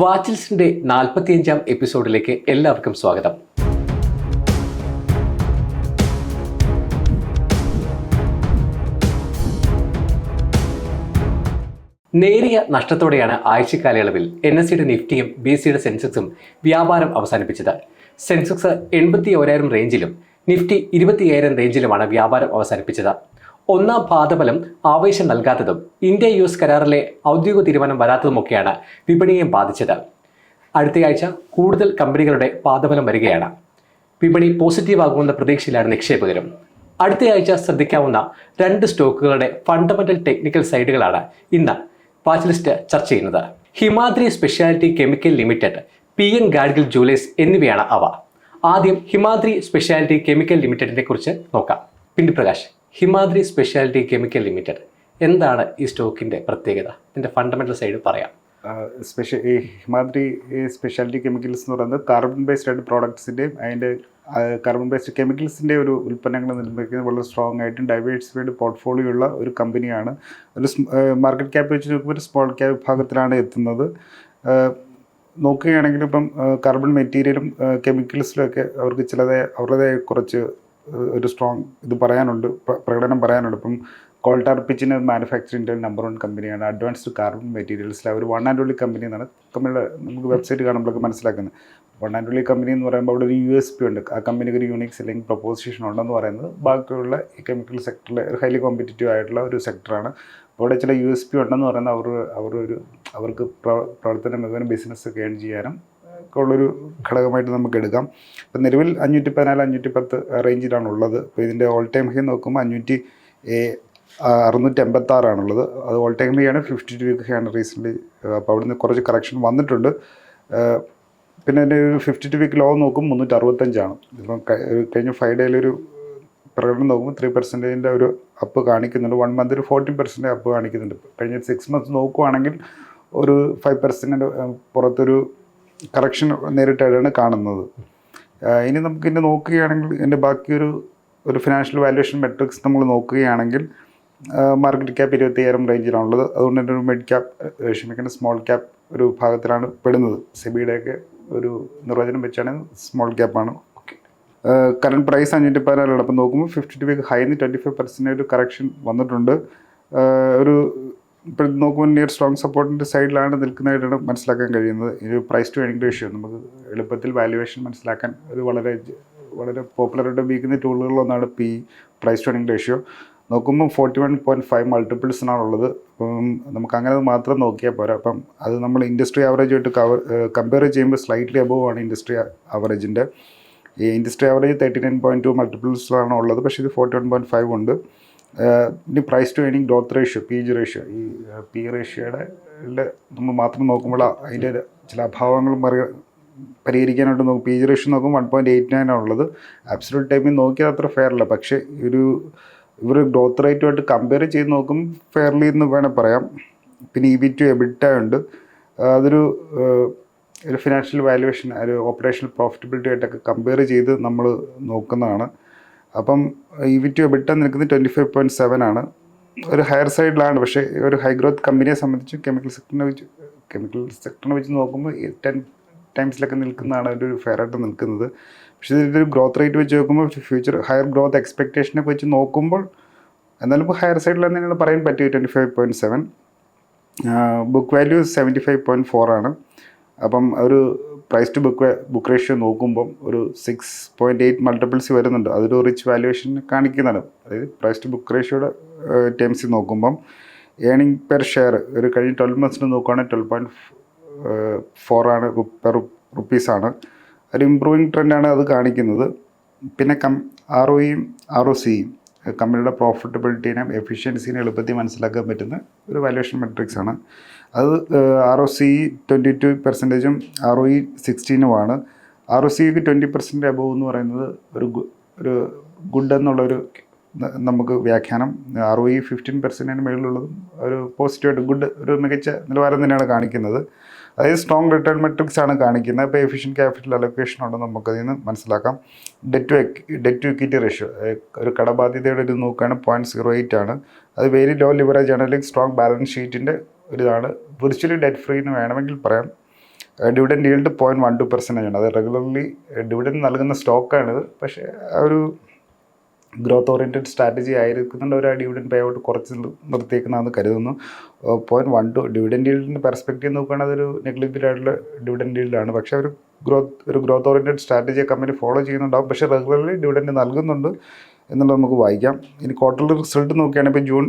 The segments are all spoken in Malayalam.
വാച്ചിൽസിന്റെ നാൽപ്പത്തിയഞ്ചാം എപ്പിസോഡിലേക്ക് എല്ലാവർക്കും സ്വാഗതം. നേരിയ നഷ്ടത്തോടെയാണ് ആഴ്ചക്കാലയളവിൽ എൻ എസ് സിയുടെ നിഫ്റ്റിയും ബി സിയുടെ സെൻസെക്സും വ്യാപാരം അവസാനിപ്പിച്ചത്. സെൻസെക്സ് എൺപത്തി ഓരായിരം റേഞ്ചിലും നിഫ്റ്റി ഇരുപത്തിയായിരം റേഞ്ചിലുമാണ് വ്യാപാരം അവസാനിപ്പിച്ചത്. ഒന്നാം പാദഫലം ആവേശം നൽകാത്തതും ഇന്ത്യ യു എസ് കരാറിലെ ഔദ്യോഗിക തീരുമാനം വരാത്തതുമൊക്കെയാണ് വിപണിയെ ബാധിച്ചത്. അടുത്തയാഴ്ച കൂടുതൽ കമ്പനികളുടെ പാദഫലം വരികയാണ്. വിപണി പോസിറ്റീവ് ആകുമെന്ന പ്രതീക്ഷയിലാണ് നിക്ഷേപകരും. അടുത്തയാഴ്ച ശ്രദ്ധിക്കാവുന്ന രണ്ട് സ്റ്റോക്കുകളുടെ ഫണ്ടമെന്റൽ ടെക്നിക്കൽ സൈഡുകളാണ് ഇന്ന് വാച്ച് ലിസ്റ്റ് ചർച്ച ചെയ്യുന്നത്. Himadri speciality chemical limited P N Gadgil jewellers എന്നിവയാണ് അവ. ആദ്യം ഹിമാദ്രി സ്പെഷ്യാലിറ്റി കെമിക്കൽ ലിമിറ്റഡിനെ കുറിച്ച് നോക്കാം. പിന്നെ Prakash Himadri speciality chemical limited. എന്താണ് ഈ സ്റ്റോക്കിന്റെ പ്രത്യേകത? ഇതിന്റെ ഫണ്ടമെന്റൽ സൈഡ് പറയാം. സ്പെഷ്യ ഈ ഹിമാദ്രി സ്പെഷ്യാലിറ്റി കെമിക്കൽസ് എന്ന് പറയുന്നത് കാർബൺ ബേസ്ഡ് ആയിട്ട് പ്രോഡക്ട്സിന്റെയും അതിന്റെ കാർബൺ ബേസ്ഡ് കെമിക്കൽസിന്റെ ഒരു ഉൽപ്പന്നങ്ങൾ നിർമ്മിക്കുന്ന വളരെ സ്ട്രോങ് ആയിട്ടും ഡൈവേഴ്സിഫൈഡ് പോർട്ട്ഫോളിയോ ഉള്ള ഒരു കമ്പനിയാണ് ഒരു മാർക്കറ്റ് ക്യാപ് വെച്ച് നോക്കുമ്പോൾ ഒരു സ്മോൾ ക്യാപ് വിഭാഗത്തിലാണ് എത്തുന്നത്. നോക്കുകയാണെങ്കിൽ ഇപ്പം കാർബൺ മെറ്റീരിയലും കെമിക്കൽസിലും ഒക്കെ അവർക്ക് ചിലതായ അവരുടേതായ കുറച്ച് ഒരു സ്ട്രോങ് ഇത് പറയാനുണ്ട് പ്രകടനം പറയാനുണ്ട്. ഇപ്പം കോൾട്ടാർ പിച്ചിന് മാനുഫാക്ചറിന്റെ നമ്പർ വൺ കമ്പനിയാണ് അഡ്വാൻസ്ഡ് കാർബൺ മെറ്റീരിയൽസിൽ അവർ വൺ ആൻഡ് ഓൺലി കമ്പനി എന്നാണ് കമ്പനിയുടെ നമുക്ക് വെബ്സൈറ്റ് കാണുമ്പോഴൊക്കെ മനസ്സിലാക്കുന്നത്. വൺ ആൻഡ് ഓൺലി കമ്പനി എന്ന് പറയുമ്പോൾ അവിടെ ഒരു യു എസ് പി ഉണ്ട്. ആ കമ്പനിക്ക് ഒരു യൂണിക് സെല്ലിംഗ് പ്രൊപ്പോസിഷൻ ഉണ്ടെന്ന് പറയുന്നത് ബാക്കിയുള്ള കെമിക്കൽ സെക്ടറിലെ ഒരു ഹൈലി കോമ്പറ്റീറ്റീവ് ആയിട്ടുള്ള ഒരു സെക്ടറാണ് അവിടെ ചില യു എസ് പി ഉണ്ടെന്ന് പറയുന്നത് അവർ അവർ ഒരു അവർക്ക് പ്രവർത്തനം മികവിന് ബിസിനസ് ഏൺ ചെയ്യാനും ഉള്ളൊരു ഘടകമായിട്ട് നമുക്ക് എടുക്കാം. ഇപ്പം നിലവിൽ അഞ്ഞൂറ്റി പതിനാല് അഞ്ഞൂറ്റി പത്ത് റേഞ്ചിലാണ് ഉള്ളത് അപ്പോൾ ഇതിന്റെ ഓൾ ടൈം ഹൈ നോക്കുമ്പോൾ അഞ്ഞൂറ്റി അറുന്നൂറ്റി എൺപത്താറാണുള്ളത് അത് ഓൾ ടൈം ഹൈ ആണ്. ഫിഫ്റ്റി ടു വീക്ക് ഹൈ ആണ് അപ്പോൾ അവിടുന്ന് കുറച്ച് കറക്ഷൻ വന്നിട്ടുണ്ട്. പിന്നെ എന്റെ ഒരു ഫിഫ്റ്റി ടു വീക്ക് ലോ നോക്കും മുന്നൂറ്റി അറുപത്തഞ്ചാണ് ഇപ്പം കഴിഞ്ഞ ഫൈവ് ഡേയിലൊരു പ്രകടനം നോക്കുമ്പോൾ ത്രീ പെർസെന്റേജിന്റെ ഒരു അപ്പ് കാണിക്കുന്നുണ്ട്. വൺ മന്ത് ഒരു ഫോർട്ടീൻ പെർസെന്റേജ് അപ്പ് കാണിക്കുന്നുണ്ട്. കഴിഞ്ഞ സിക്സ് മന്ത്സ് നോക്കുവാണെങ്കിൽ ഒരു ഫൈവ് പെർസെന്റിന്റെ പുറത്തൊരു കറക്ഷൻ നേരിട്ടായിട്ടാണ് കാണുന്നത്. ഇനി നമുക്ക് ഇതിന്റെ നോക്കുകയാണെങ്കിൽ ഇതിന്റെ ബാക്കിയൊരു ഒരു ഫിനാൻഷ്യൽ വാല്യുവേഷൻ മെട്രിക്സ് നമ്മൾ നോക്കുകയാണെങ്കിൽ മാർക്കറ്റ് ക്യാപ്പ് ഇരുപത്തിയായിരം റേഞ്ചിലാണുള്ളത് അതുകൊണ്ട് തന്നെ ഒരു മിഡ് ക്യാപ്പ് ക്ഷമിക്കേണ്ട സ്മോൾ ക്യാപ്പ് ഒരു ഭാഗത്തിലാണ് പെടുന്നത്. സെബിയുടെയൊക്കെ ഒരു നിർവചനം വെച്ചാണെങ്കിൽ സ്മോൾ ക്യാപ്പാണ് കറണ്ട് പ്രൈസ് അഞ്ഞൂറ്റി പതിനാലാണ് അപ്പം നോക്കുമ്പോൾ ഫിഫ്റ്റി ടു വീക്ക് ഹൈന്ന് ട്വന്റി ഫൈവ് പെർസെന്റേജ് ഒരു കറക്ഷൻ വന്നിട്ടുണ്ട്. ഒരു ഇപ്പോൾ നോക്കുമ്പോൾ ഒരു സ്ട്രോങ് സപ്പോർട്ടിന്റെ സൈഡിലാണ് നിൽക്കുന്നതായിട്ടാണ് മനസ്സിലാക്കാൻ കഴിയുന്നത്. ഒരു പ്രൈസ് ടു എർണിംഗ് റേഷ്യോ നമുക്ക് എളുപ്പത്തിൽ വാല്യുവേഷൻ മനസ്സിലാക്കാൻ ഒരു വളരെ വളരെ പോപ്പുലറായിട്ട് ഉപയോഗിക്കുന്ന ടൂളുകളിലൊന്നാണ് P price to earning ratio നോക്കുമ്പോൾ ഫോർട്ടി വൺ പോയിന്റ് ഫൈവ് മൾട്ടിപ്പിൾസിനാണുള്ളത് അപ്പം നമുക്ക് അങ്ങനെ മാത്രം നോക്കിയാൽ പോരാ. അപ്പം അത് നമ്മൾ ഇൻഡസ്ട്രി ആവറേജായിട്ട് കവർ കമ്പയർ ചെയ്യുമ്പോൾ സ്ലൈറ്റ്ലി അബോവ് ആണ് ഇൻഡസ്ട്രി ആവറേജിന്റെ ഈ industry average thirty nine point two മൾട്ടിപ്പിൾസിലാണ് ഉള്ളത്. പക്ഷേ ഇത് ഫോർട്ടി വൺ പോയിന്റ് ഫൈവ് ഉണ്ട്. ഇനി price to earning growth ratio P G ratio ഈ പി റേഷ്യോയുടെ നമ്മൾ മാത്രം നോക്കുമ്പോൾ അതിന്റെ ചില അഭാവങ്ങൾ മറി പരിഹരിക്കാനായിട്ട് നോക്കും. പി ജി റേഷ്യോ നോക്കുമ്പോൾ വൺ പോയിന്റ് എയ്റ്റ് നയൻ ആണുള്ളത് അബ്സലൂട്ട് ടൈമിൽ നോക്കിയാൽ അത്ര ഫെയർ അല്ല. പക്ഷേ ഒരു ഇവർ ഗ്രോത്ത് റേറ്റുമായിട്ട് കമ്പയർ ചെയ്ത് നോക്കും ഫെയർലി എന്ന് വേണേൽ പറയാം. പിന്നെ ഇ ബി ടു എബിറ്റ ഉണ്ട്. അതൊരു ഒരു ഫിനാൻഷ്യൽ വാല്യുവേഷൻ ഒരു ഓപ്പറേഷണൽ പ്രോഫിറ്റബിലിറ്റി ആയിട്ടൊക്കെ കമ്പയർ ചെയ്ത് നമ്മൾ നോക്കുന്നതാണ്. അപ്പം ഇ വി ടി എബിട്ട നിൽക്കുന്നത് ട്വന്റി ഫൈവ് പോയിന്റ് സെവൻ ആണ്. ഒരു ഹയർ സൈഡിലാണ് പക്ഷേ ഒരു ഹൈ ഗ്രോത്ത് കമ്പനിയെ സംബന്ധിച്ച് കെമിക്കൽ സെക്ടറിനെ വെച്ച് കെമിക്കൽ സെക്ടറിനെ വെച്ച് നോക്കുമ്പോൾ ടെൻ ടൈംസിലൊക്കെ നിൽക്കുന്നതാണ് അതിന്റെ ഒരു ഫെയർ ആയിട്ട് നിൽക്കുന്നത്. പക്ഷേ ഇതിന്റെ ഒരു ഗ്രോത്ത് റേറ്റ് വെച്ച് നോക്കുമ്പോൾ ഫ്യൂച്ചർ ഹയർ ഗ്രോത്ത് എക്സ്പെക്റ്റേഷനെ വെച്ച് നോക്കുമ്പോൾ എന്നാലും ഇപ്പോൾ ഹയർ സൈഡിലാണ് തന്നെയാണ് പറയാൻ പറ്റിയത് twenty five point seven book value seventy five point four ആണ്. അപ്പം ഒരു price to book book ratio നോക്കുമ്പം ഒരു സിക്സ് പോയിന്റ് എയ്റ്റ് മൾട്ടിപ്പിൾസ് വരുന്നുണ്ട്. അതൊരു റിച്ച് വാല്യുവേഷൻ കാണിക്കുന്നതാണ്. അതായത് പ്രൈസ് ടു ബുക്ക് റേഷ്യോയുടെ ടേംസിൽ നോക്കുമ്പം ഏണിംഗ് പെർ ഷെയർ ഒരു കഴിഞ്ഞ ട്വൽവ് മന്ത്സിന് നോക്കുകയാണെങ്കിൽ ട്വൽവ് പോയിന്റ് ഫോർ ആണ് പെർ റുപ്പീസാണ് ഒരു ഇമ്പ്രൂവിങ് ട്രെൻഡാണ് അത് കാണിക്കുന്നത്. പിന്നെ കം ആർ ഒയും ആർ ഒ സിയും കമ്പനിയുടെ പ്രോഫിറ്റബിലിറ്റീനെയും എഫിഷ്യൻസിനെയും എളുപ്പത്തിൽ മനസ്സിലാക്കാൻ പറ്റുന്ന ഒരു വാല്യുവേഷൻ മെട്രിക്സ് ആണ്. അത് R O C twenty two പെർസെന്റേജും R O E സിക്സ്റ്റീനുമാണ് ആർ ഒ സിക്ക് ട്വന്റി പെർസെന്റ് അബവ് എന്ന് പറയുന്നത് ഒരു ഒരു ഗുഡ് എന്നുള്ളൊരു നമുക്ക് വ്യാഖ്യാനം. ആർ ഒ ഇ ഫിഫ്റ്റീൻ പെർസെന്റിന് മേളിലുള്ളതും ഒരു പോസിറ്റീവായിട്ട് ഗുഡ് ഒരു മികച്ച നിലവാരം തന്നെയാണ് കാണിക്കുന്നത്. അതായത് സ്ട്രോങ് റിട്ടേൺ മെട്രിക്സ് ആണ് കാണിക്കുന്നത്. അപ്പോൾ എഫിഷ്യൻ ക്യാപിറ്റൽ അലൊക്കേഷൻ ഉണ്ടെന്ന് നമുക്കതിൽ നിന്ന് മനസ്സിലാക്കാം. Debt to debt to equity ratio ഒരു കടബാധ്യതയുടെ ഇത് നോക്കുകയാണ് പോയിന്റ് സീറോ എയ്റ്റ് ആണ്. അത് വെരി ലോ ലിവറേജ് ആണ്. അല്ലെങ്കിൽ സ്ട്രോങ് ബാലൻസ് ഷീറ്റിന്റെ ഒരിതാണ്. വിർച്വലി ഡെറ്റ് ഫ്രീ എന്ന് വേണമെങ്കിൽ പറയാം. Dividend yield point one two percentage ആണ്. അത് റെഗുലർലി ഡിവിഡൻഡ് നൽകുന്ന സ്റ്റോക്കാണിത് പക്ഷേ ഒരു ഗ്രോത്ത് ഓറിയന്റഡ് സ്ട്രാറ്റജി ആയിരിക്കുന്നുണ്ട്. ഒരു ഡിവിഡൻഡ് പേ ഔട്ട് കുറച്ച് നിർത്തിയേക്കുന്നതെന്ന് കരുതുന്നു. പോയിന്റ് വൺ ടു ഡിവിഡൻഡ് ഈൽഡിന്റെ പെർസ്പെക്റ്റീവ് നോക്കുകയാണെങ്കിൽ അതൊരു നെഗ്ലിജിബിൾ ആയിട്ടുള്ള ഡിവിഡൻഡ് ആണ്. പക്ഷേ ഒരു ഗ്രോത്ത് ഒരു growth oriented strategy company follow ചെയ്യുന്നുണ്ടാവും. പക്ഷേ റെഗുലർലി ഡിവിഡൻഡ് നൽകുന്നുണ്ട് എന്നുള്ളത് നമുക്ക് വായിക്കാം. ഇനി ക്വാർട്ടർലി റിസൾട്ട് നോക്കുകയാണെങ്കിൽ ജൂൺ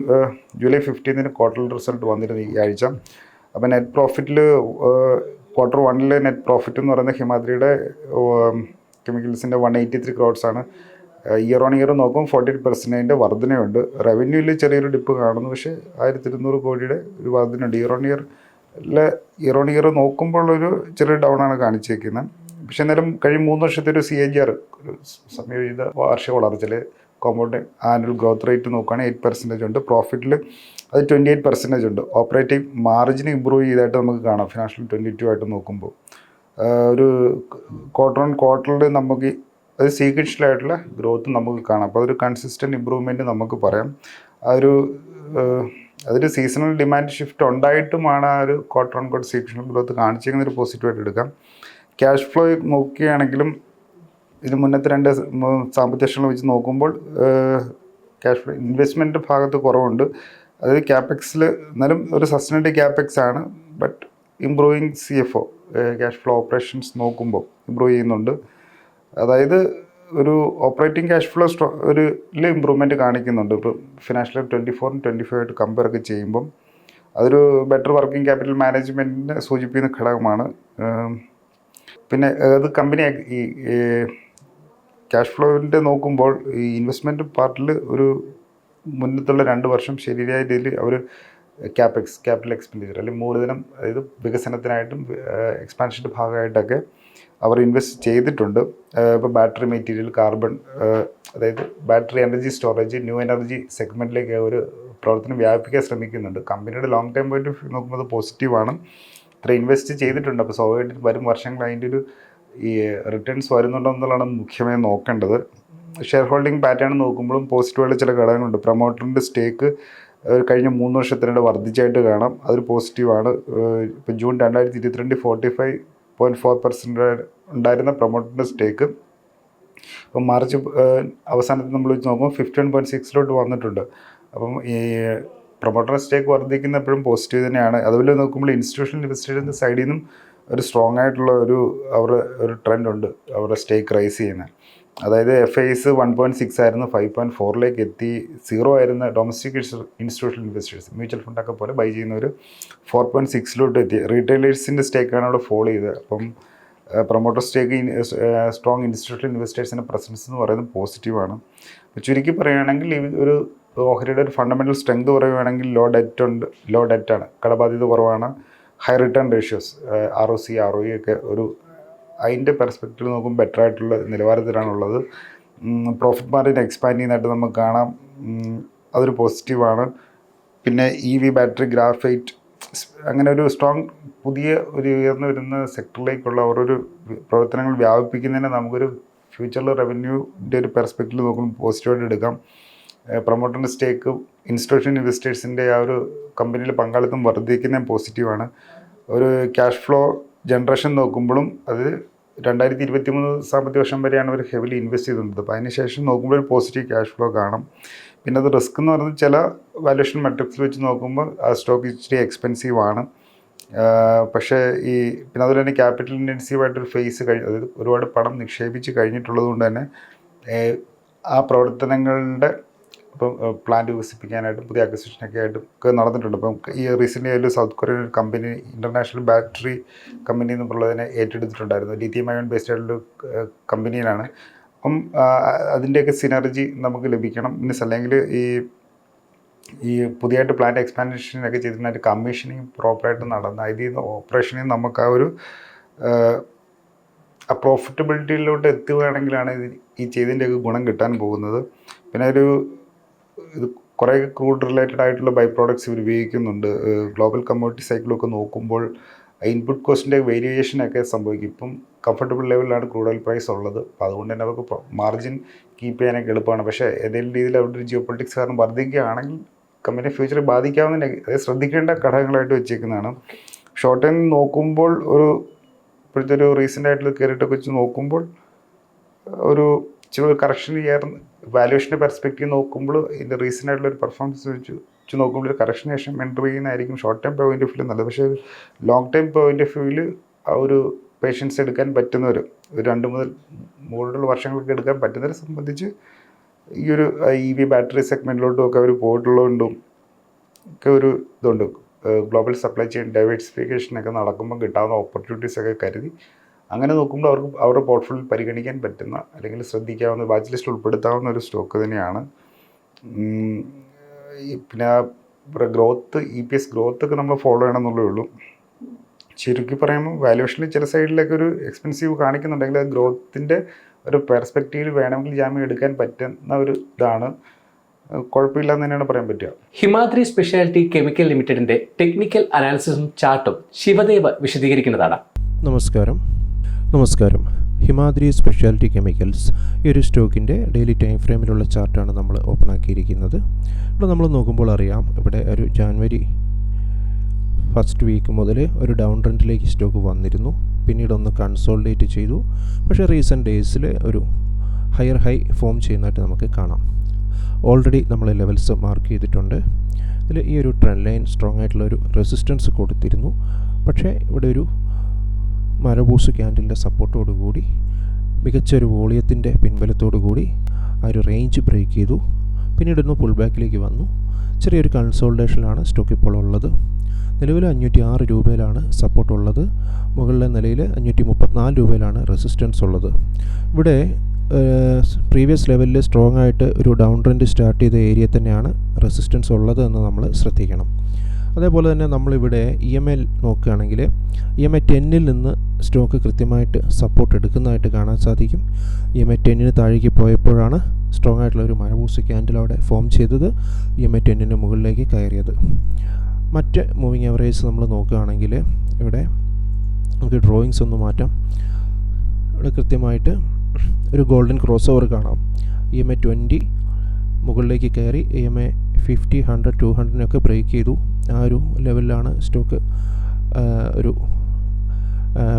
ജൂലൈ ഫിഫ്റ്റീൻതിന് ക്വാർട്ടർലി റിസൾട്ട് വന്നിരുന്നു ഈ ആഴ്ച. അപ്പോൾ നെറ്റ് പ്രോഫിറ്റിൽ ക്വാർട്ടർ വണ്ണിലെ നെറ്റ് പ്രോഫിറ്റ് എന്ന് പറയുന്നത് ഹിമാദ്രിയുടെ കെമിക്കൽസിന്റെ വൺ എയ്റ്റി ത്രീ ക്രോഡ്സ് ആണ്. ഇയർ ഓൺ ഇയർ നോക്കുമ്പോൾ ഫോർട്ടി പെർസെന്റേജിന്റെ വർധനയുണ്ട്. റവന്യൂവിൽ ചെറിയൊരു ഡിപ്പ് കാണുന്നു. പക്ഷേ ആയിരത്തി ഇരുന്നൂറ് കോടിയുടെ ഒരു വർധനയുണ്ട്. ഇയർ ഓൺ ഇയറിലെ ഇയർ ഓൺ ഇയർ നോക്കുമ്പോൾ ഒരു ചെറിയ ഡൗൺ ആണ് കാണിച്ചേക്കുന്നത്. പക്ഷേ എന്നാലും കഴിഞ്ഞ മൂന്ന് വർഷത്തെ ഒരു സി എ ജി ആർ ഒരു സംയോജിത വാർഷിക വളർച്ചയിൽ കോമ്പൗണ്ട് ആനുവൽ ഗ്രോത്ത് റേറ്റ് നോക്കുകയാണെങ്കിൽ എയ്റ്റ് പെർസെന്റേജ് ഉണ്ട്. പ്രോഫിറ്റിൽ അത് ട്വന്റി എയ്റ്റ് പെർസെന്റേജ് ഉണ്ട്. ഓപ്പറേറ്റീവ് മാർജിൻ ഇമ്പ്രൂവ് ചെയ്തായിട്ട് നമുക്ക് കാണാം. ഫിനാൻഷ്യൽ ട്വന്റി ടു ആയിട്ട് നോക്കുമ്പോൾ. ഒരു ക്വാർട്ടർ ഓൺ ക്വാർട്ടറിൽ നമുക്ക് അത് സീക്വൻഷ്യലായിട്ടുള്ള ഗ്രോത്ത് നമുക്ക് കാണാം. അപ്പോൾ അതൊരു കൺസിസ്റ്റന്റ് ഇമ്പ്രൂവ്മെന്റ് നമുക്ക് പറയാം. ആഹ് അതൊരു സീസണൽ ഡിമാൻഡ് ഷിഫ്റ്റ് ഉണ്ടായിട്ടുമാണ് ആ ഒരു quarter on quarter sequential growth കാണിച്ചിരിക്കുന്ന ഒരു പോസിറ്റീവായിട്ട് എടുക്കാം. ക്യാഷ് ഫ്ലോ നോക്കുകയാണെങ്കിലും ഇതിന് മുന്നത്തെ രണ്ട് സാമ്പത്തിക വർഷങ്ങൾ വെച്ച് നോക്കുമ്പോൾ ക്യാഷ് ഫ്ലോ ഇൻവെസ്റ്റ്മെന്റ് ഭാഗത്ത് കുറവുണ്ട്. അതായത് ക്യാപെക്സിൽ എന്നാലും ഒരു സസ്റ്റനബിലിറ്റി ക്യാപെക്സ് ആണ്. But improving C F O cash flow operations നോക്കുമ്പോൾ ഇമ്പ്രൂവ് ചെയ്യുന്നുണ്ട്. അതായത് ഒരു ഓപ്പറേറ്റിംഗ് ക്യാഷ് ഫ്ലോ സ്ട്രോ ഒരു ഇമ്പ്രൂവ്മെന്റ് കാണിക്കുന്നുണ്ട്. ഇപ്പോൾ ഫിനാൻഷ്യൽ ട്വന്റി ഫോറും ട്വന്റി ഫൈവ് ആയിട്ട് കമ്പയർ ഒക്കെ ചെയ്യുമ്പം അതൊരു ബെറ്റർ വർക്കിംഗ് ക്യാപിറ്റൽ മാനേജ്മെന്റിനെ സൂചിപ്പിക്കുന്ന ഘടകമാണ്. പിന്നെ അത് കമ്പനി ഈ ക്യാഷ് ഫ്ലോവിന്റെ നോക്കുമ്പോൾ ഈ ഇൻവെസ്റ്റ്മെന്റ് പാർട്ടിൽ ഒരു മുന്നത്തുള്ള രണ്ട് വർഷം ശരിയായ രീതിയിൽ അവർ ക്യാപെക്സ് ക്യാപിറ്റൽ എക്സ്പെൻഡിച്ചർ അല്ലെങ്കിൽ മൂലധനം അതായത് വികസനത്തിനായിട്ടും എക്സ്പാൻഷന്റെ ഭാഗമായിട്ടൊക്കെ അവർ ഇൻവെസ്റ്റ് ചെയ്തിട്ടുണ്ട്. ഇപ്പോൾ ബാറ്ററി മെറ്റീരിയൽ കാർബൺ അതായത് battery energy storage new energy സെഗ്മെന്റിലേക്ക് ഒരു പ്രവർത്തനം വ്യാപിപ്പിക്കാൻ ശ്രമിക്കുന്നുണ്ട്. കമ്പനിയുടെ ലോങ് ടൈം പോയിട്ട് നോക്കുമ്പോൾ പോസിറ്റീവാണ് ഇത്ര ഇൻവെസ്റ്റ് ചെയ്തിട്ടുണ്ട്. അപ്പോൾ സ്വാഭാവികമായിട്ട് വരും വർഷങ്ങൾ അതിന്റെ ഒരു ഈ റിട്ടേൺസ് വരുന്നുണ്ടോ എന്നുള്ളതാണ് മുഖ്യമായി നോക്കേണ്ടത്. ഷെയർ ഹോൾഡിംഗ് പാറ്റേൺ നോക്കുമ്പോഴും പോസിറ്റീവായിട്ട് ചില ഘടകങ്ങളുണ്ട്. പ്രൊമോട്ടറിന്റെ സ്റ്റേക്ക് കഴിഞ്ഞ മൂന്ന് വർഷത്തിനിടെ വർദ്ധിച്ചായിട്ട് കാണാം. അതൊരു പോസിറ്റീവാണ് ഇപ്പോൾ ജൂൺ രണ്ടായിരത്തി ഇരുപത്തിരണ്ട് forty five point four percent ഉണ്ടായിരുന്ന പ്രൊമോട്ടറിന്റെ സ്റ്റേക്ക് ഇപ്പം മാർച്ച് അവസാനത്തിൽ നമ്മൾ വെച്ച് നോക്കുമ്പോൾ ഫിഫ്റ്റീൻ പോയിന്റ് സിക്സിലോട്ട് വന്നിട്ടുണ്ട്. അപ്പം ഈ പ്രൊമോട്ടർ സ്റ്റേക്ക് വർദ്ധിക്കുന്ന എപ്പോഴും പോസിറ്റീവ് തന്നെയാണ്. അതുപോലെ നോക്കുമ്പോൾ ഇൻസ്റ്റിറ്റ്യൂഷണൽ ഇൻവെസ്റ്റേഴ്സിന്റെ സൈഡിൽ നിന്നും ഒരു സ്ട്രോങ് ആയിട്ടുള്ള ഒരു അവരുടെ ഒരു ട്രെൻഡ് ഉണ്ട്. അവരുടെ സ്റ്റേക്ക് റൈസ് ചെയ്യുന്നത്. അതായത് F IIs one point six ആയിരുന്നു ഫൈവ് പോയിന്റ് ഫോറിലേക്ക് എത്തി സീറോ ആയിരുന്ന ഡൊമസ്റ്റിക് ഇൻസ്റ്റിറ്റ്യൂഷണൽ ഇൻവെസ്റ്റേഴ്സ് മ്യൂച്വൽ ഫണ്ടൊക്കെ പോലെ ബൈ ചെയ്യുന്നവർ ഫോർ പോയിന്റ് സിക്സിലോട്ട് എത്തി. റീറ്റെയിലേഴ്സിന്റെ സ്റ്റേക്കാണ് അവിടെ ഫോളോ ചെയ്തത്. അപ്പം പ്രൊമോട്ടർ സ്റ്റേക്ക് സ്ട്രോങ് ഇൻസ്റ്റിറ്റ്യൂഷണൽ ഇൻവെസ്റ്റേഴ്സിന്റെ പ്രസൻസ് എന്ന് പറയുന്നത് പോസിറ്റീവാണ് ചുരുക്കി പറയുകയാണെങ്കിൽ ഒരു ഓഹരിയുടെ ഒരു ഫണ്ടമെന്റൽ സ്ട്രെങ്ത് പറയുകയാണെങ്കിൽ ലോ ഡെറ്റ് ഉണ്ട്. ലോ ഡെറ്റാണ് കടബാധ്യത കുറവാണ്. High return ratios R O C R O ഒക്കെ ഒരു അതിന്റെ പെർസ്പെക്റ്റീവ് നോക്കുമ്പോൾ ബെറ്റർ ആയിട്ടുള്ള നിലവാരത്തിലാണുള്ളത്. പ്രോഫിറ്റ് മാർജിൻ എക്സ്പാൻഡ് ചെയ്യുന്നതായിട്ട് നമുക്ക് കാണാം. അതൊരു പോസിറ്റീവാണ് പിന്നെ ഇ വി ബാറ്ററി ഗ്രാഫൈറ്റ് അങ്ങനെ ഒരു സ്ട്രോങ് പുതിയ ഒരു ഉയർന്നു വരുന്ന സെക്ടറിലേക്കുള്ള ഓരോരു പ്രവർത്തനങ്ങൾ വ്യാപിപ്പിക്കുന്നതിന് നമുക്കൊരു ഫ്യൂച്ചറിൽ റവന്യൂന്റെ ഒരു പെർസ്പെക്റ്റീവ് നോക്കുമ്പോൾ പോസിറ്റീവായിട്ട് എടുക്കാം. പ്രൊമോട്ടറിന്റെ സ്റ്റേക്ക് ഇൻസ്റ്റിറ്റ്യൂഷൻ ഇൻവെസ്റ്റേഴ്സിന്റെ ആ ഒരു കമ്പനിയിൽ പങ്കാളിത്തം വർദ്ധിക്കുന്നതും പോസിറ്റീവാണ് ഒരു ക്യാഷ് ഫ്ലോ ജനറേഷൻ നോക്കുമ്പോഴും അത് രണ്ടായിരത്തി ഇരുപത്തി മൂന്ന് സാമ്പത്തിക വർഷം വരെയാണ് അവർ ഹെവിലി ഇൻവെസ്റ്റ് ചെയ്തിരുന്നത് അപ്പോൾ അതിനുശേഷം നോക്കുമ്പോൾ ഒരു പോസിറ്റീവ് ക്യാഷ് ഫ്ലോ കാണും. പിന്നെ അത് റിസ്ക് എന്ന് പറയുന്നത് ചില വാല്യുവേഷൻ മെട്രിക്സിൽ വെച്ച് നോക്കുമ്പോൾ ആ സ്റ്റോക്ക് ഇച്ചിരി എക്സ്പെൻസീവ് ആണ്. പക്ഷേ ഈ പിന്നെ അതുപോലെ തന്നെ ക്യാപിറ്റൽ ഇന്റൻസീവായിട്ടൊരു ഫേസ് കഴിഞ്ഞ് അതായത് ഒരുപാട് പണം നിക്ഷേപിച്ച് കഴിഞ്ഞിട്ടുള്ളത് കൊണ്ട് തന്നെ ആ പ്രവർത്തനങ്ങളുടെ ഇപ്പം പ്ലാന്റ് വികസിപ്പിക്കാനായിട്ടും പുതിയ അക്വസിഷനൊക്കെ ആയിട്ടും ഒക്കെ നടന്നിട്ടുണ്ട്. ഇപ്പം ഈ റീസെന്റ് ആയാലും സൗത്ത് കൊറിയൻ ഒരു കമ്പനി ഇന്റർനാഷണൽ ബാറ്ററി കമ്പനി എന്നുള്ളതിനെ ഏറ്റെടുത്തിട്ടുണ്ടായിരുന്നു. ലിഥിയം അയോൺ ബേസ്ഡ് ആയിട്ടുള്ള കമ്പനിയിലാണ് അപ്പം അതിന്റെയൊക്കെ സിനർജി നമുക്ക് ലഭിക്കണം. മീൻസ് അല്ലെങ്കിൽ ഈ ഈ പുതിയതായിട്ട് പ്ലാന്റ് എക്സ്പാൻഷനൊക്കെ അതിന്റെ കമ്മീഷനിങ് പ്രോപ്പറായിട്ട് നടന്ന് അതിൽ നിന്ന് ഓപ്പറേഷനിൽ നമുക്ക് ആ ഒരു ആ പ്രോഫിറ്റബിലിറ്റിയിലോട്ട് എത്തുകയാണെങ്കിലാണ് ഇത് ഈ ചെയ്തതിന്റെയൊക്കെ ഗുണം കിട്ടാൻ പോകുന്നത്. പിന്നെ ഒരു ഇത് കുറേ ക്രൂഡ് റിലേറ്റഡ് ആയിട്ടുള്ള ബൈ പ്രോഡക്ട്സ് ഇവർ ഉപയോഗിക്കുന്നുണ്ട്. ഗ്ലോബൽ കമ്മ്യൂണിറ്റി സൈക്കിളൊക്കെ നോക്കുമ്പോൾ ഇൻപുട്ട് കോസ്റ്റിന്റെ വേരിയേഷനൊക്കെ സംഭവിക്കും. ഇപ്പം കംഫർട്ടബിൾ ലെവലിലാണ് ക്രൂഡ് ഓയിൽ പ്രൈസ് ഉള്ളത്. അപ്പോൾ അതുകൊണ്ട് തന്നെ അവർക്ക് മാർജിൻ കീപ്പ് ചെയ്യാനൊക്കെ എളുപ്പമാണ്. പക്ഷേ ഏതെങ്കിലും രീതിയിൽ അവരുടെ ജിയോ പൊളിറ്റിക്സ് കാരണം വർദ്ധിക്കുകയാണെങ്കിൽ കമ്പനി ഫ്യൂച്ചറിൽ ബാധിക്കാവുന്ന അത് ശ്രദ്ധിക്കേണ്ട ഘടകങ്ങളായിട്ട് വെച്ചേക്കുന്നതാണ്. ഷോർട്ട് ടൈം നോക്കുമ്പോൾ ഒരു ഇപ്പോഴത്തെ ഒരു റീസെന്റ് ആയിട്ടുള്ള കയറിയിട്ടൊക്കെ വെച്ച് നോക്കുമ്പോൾ ഒരു ഇച്ചിരി കറക്ഷൻ ചെയ്യാറുണ്ട് വാല്യുവേഷന്റെ പെർസ്പെക്റ്റീവ് നോക്കുമ്പോൾ ഇതിന്റെ റീസെന്റ് ആയിട്ടുള്ള ഒരു പെർഫോമൻസ് വെച്ച് വെച്ച് നോക്കുമ്പോൾ ഒരു കറക്ഷൻ ശേഷം എന്റർ ചെയ്യുന്നതായിരിക്കും short time point of view നല്ലത്. പക്ഷേ ലോങ് ടൈം പോയിന്റ് ഓഫ് വ്യൂവിൽ ആ ഒരു പേഷ്യൻസ് എടുക്കാൻ പറ്റുന്നവർ ഒരു രണ്ട് മുതൽ മുകളിലുള്ള വർഷങ്ങളൊക്കെ എടുക്കാൻ പറ്റുന്നവരെ സംബന്ധിച്ച് ഈ ഒരു ഇ വി ബാറ്ററി സെഗ്മെന്റിലോട്ടും ഒക്കെ അവർ പോയിട്ടുള്ളതുകൊണ്ടും ഒക്കെ ഒരു ഇതുണ്ട്. ഗ്ലോബൽ സപ്ലൈ ചെയിൻ ഡൈവേഴ്സിഫിക്കേഷനൊക്കെ നടക്കുമ്പോൾ കിട്ടാവുന്ന ഓപ്പർച്യൂണിറ്റീസ് ഒക്കെ കരുതി അങ്ങനെ നോക്കുമ്പോൾ അവർക്ക് അവരുടെ പോർട്ട്ഫോളിയോ പരിഗണിക്കാൻ പറ്റുന്ന അല്ലെങ്കിൽ ശ്രദ്ധിക്കാവുന്ന വാച്ച് ലിസ്റ്റ് ഉൾപ്പെടുത്താവുന്ന ഒരു സ്റ്റോക്ക് തന്നെയാണ്. പിന്നെ growth E P S growth ഒക്കെ നമ്മൾ ഫോളോ ചെയ്യണമെന്നുള്ളേ ഉള്ളൂ. ചുരുക്കി പറയുമ്പോൾ വാല്യുവേഷനിൽ ചില സൈഡിലൊക്കെ ഒരു എക്സ്പെൻസീവ് കാണിക്കുന്നുണ്ടെങ്കിൽ അത് ഗ്രോത്തിന്റെ ഒരു പെർസ്പെക്റ്റീവിൽ വേണമെങ്കിൽ ജാമ്യം എടുക്കാൻ പറ്റുന്ന ഒരു ഇതാണ്. കുഴപ്പമില്ലെന്ന് തന്നെയാണ് പറയാൻ പറ്റുക. ഹിമാദ്രി സ്പെഷ്യാലിറ്റി കെമിക്കൽ ലിമിറ്റഡിന്റെ ടെക്നിക്കൽ അനാലിസിസും ചാർട്ടും ശിവദേവ് വിശദീകരിക്കുന്നതാണ്. നമസ്കാരം. നമസ്കാരം. ഹിമാദ്രി സ്പെഷ്യാലിറ്റി കെമിക്കൽസ് ഈ ഒരു സ്റ്റോക്കിന്റെ ഡെയിലി ടൈം ഫ്രെയിമിലുള്ള ചാർട്ടാണ് നമ്മൾ ഓപ്പൺ ആക്കിയിരിക്കുന്നത്. ഇവിടെ നമ്മൾ നോക്കുമ്പോൾ അറിയാം ഇവിടെ ഒരു ജാനുവരി ഫസ്റ്റ് വീക്ക് മുതൽ ഒരു ഡൗൺ ട്രെൻഡിലേക്ക് സ്റ്റോക്ക് വന്നിരുന്നു. പിന്നീട് ഒന്ന് കൺസോളിഡേറ്റ് ചെയ്തു. പക്ഷേ റീസെന്റ് ഡേയ്സിൽ ഒരു ഹയർ ഹൈ ഫോം ചെയ്യുന്നതായിട്ട് നമുക്ക് കാണാം. ഓൾറെഡി നമ്മൾ ലെവൽസ് മാർക്ക് ചെയ്തിട്ടുണ്ട്. ഇതിൽ ഈ ഒരു ട്രെൻഡ് ലൈൻ സ്ട്രോങ് ആയിട്ടുള്ള ഒരു റെസിസ്റ്റൻസ് കൊടുത്തിരുന്നു. പക്ഷേ ഇവിടെ ഒരു മരബൂസ് ക്യാൻഡിലിന്റെ സപ്പോർട്ടോടുകൂടി മികച്ചൊരു വോളിയത്തിന്റെ കൂടി ആ ഒരു റേഞ്ച് ബ്രേക്ക് ചെയ്തു. പിന്നീട് ഒന്ന് പുൾ ബാക്കിലേക്ക് വന്നു. ചെറിയൊരു കൺസോൾട്ടേഷനിലാണ് സ്റ്റോക്ക് ഇപ്പോൾ ഉള്ളത്. നിലവിൽ അഞ്ഞൂറ്റി ആറ് രൂപയിലാണ് സപ്പോർട്ട് ഉള്ളത്. മുകളിലെ നിലയിൽ അഞ്ഞൂറ്റി മുപ്പത്തിനാല് രൂപയിലാണ് റെസിസ്റ്റൻസ് ഉള്ളത്. ഇവിടെ പ്രീവിയസ് ലെവലിൽ സ്ട്രോങ് ആയിട്ട് ഒരു ഡൗൺ ട്രെൻഡ് സ്റ്റാർട്ട് ചെയ്ത ഏരിയ തന്നെയാണ് റെസിസ്റ്റൻസ് ഉള്ളത് എന്ന് നമ്മൾ ശ്രദ്ധിക്കണം. അതേപോലെ തന്നെ നമ്മളിവിടെ ഇ എം ഐ നോക്കുകയാണെങ്കിൽ ഇ എം ഐ ടെന്നിൽ നിന്ന് സ്റ്റോക്ക് കൃത്യമായിട്ട് സപ്പോർട്ട് എടുക്കുന്നതായിട്ട് കാണാൻ സാധിക്കും. ഇ എം ഐ ടെന്നിന് താഴേക്ക് പോയപ്പോഴാണ് സ്ട്രോങ് ആയിട്ടുള്ള ഒരു മരബൂസ് ക്യാൻഡിൽ അവിടെ ഫോം ചെയ്തത്. ഇ എം ഐ ടെന്നിന് മുകളിലേക്ക് കയറിയത്. മറ്റ് മൂവിങ് അവറേജ് നമ്മൾ നോക്കുകയാണെങ്കിൽ ഇവിടെ നമുക്ക് ഡ്രോയിങ്സ് ഒന്ന് മാറ്റാം. ഇവിടെ കൃത്യമായിട്ട് ഒരു ഗോൾഡൻ ക്രോസ് ഓവർ കാണാം. ഇ എം എ ട്വന്റി മുകളിലേക്ക് കയറി E M A fifty hundred to ഹൺഡ്രഡിനൊക്കെ break ചെയ്തു. ആ ഒരു ലെവലിലാണ് സ്റ്റോക്ക് ഒരു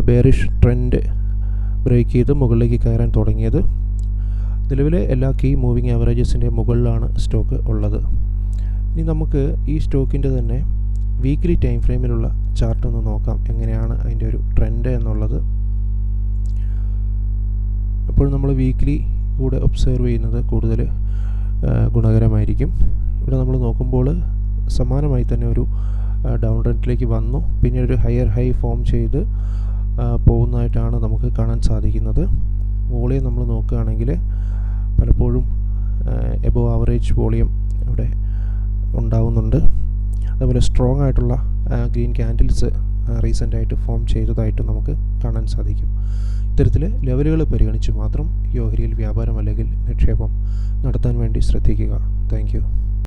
ബെയറിഷ് ട്രെൻഡ് ബ്രേക്ക് ചെയ്ത് മുകളിലേക്ക് കയറാൻ തുടങ്ങിയത്. നിലവിലെ എല്ലാ കീ മൂവിങ് ആവറേജസിന്റെ മുകളിലാണ് സ്റ്റോക്ക് ഉള്ളത്. ഇനി നമുക്ക് ഈ സ്റ്റോക്കിന്റെ തന്നെ വീക്ക്ലി ടൈം ഫ്രെയിമിലുള്ള ചാർട്ട് ഒന്ന് നോക്കാം എങ്ങനെയാണ് അതിന്റെ ഒരു ട്രെൻഡ് എന്നുള്ളത്. അപ്പോൾ നമ്മൾ വീക്ക്ലി കൂടെ ഒബ്സർവ് ചെയ്യുന്നത് കൂടുതൽ ഗുണകരമായിരിക്കും. ഇവിടെ നമ്മൾ നോക്കുമ്പോൾ സമാനമായി തന്നെ ഒരു ഡൗൺ ട്രെൻഡിലേക്ക് വന്നു. പിന്നെ ഒരു ഹയർ ഹൈ ഫോം ചെയ്ത് പോകുന്നതായിട്ടാണ് നമുക്ക് കാണാൻ സാധിക്കുന്നത്. വോളിയം നമ്മൾ നോക്കുകയാണെങ്കിൽ പലപ്പോഴും എബോ ആവറേജ് വോളിയം ഇവിടെ ഉണ്ടാവുന്നുണ്ട്. അതുപോലെ സ്ട്രോങ് ആയിട്ടുള്ള ഗ്രീൻ ക്യാൻഡിൽസ് റീസെന്റായിട്ട് ഫോം ചെയ്തതായിട്ട് നമുക്ക് കാണാൻ സാധിക്കും. ഇത്തരത്തിൽ ലെവലുകൾ പരിഗണിച്ച് മാത്രം യോഹരിയിൽ വ്യാപാരം അല്ലെങ്കിൽ നിക്ഷേപം നടത്താൻ വേണ്ടി ശ്രദ്ധിക്കുക. താങ്ക്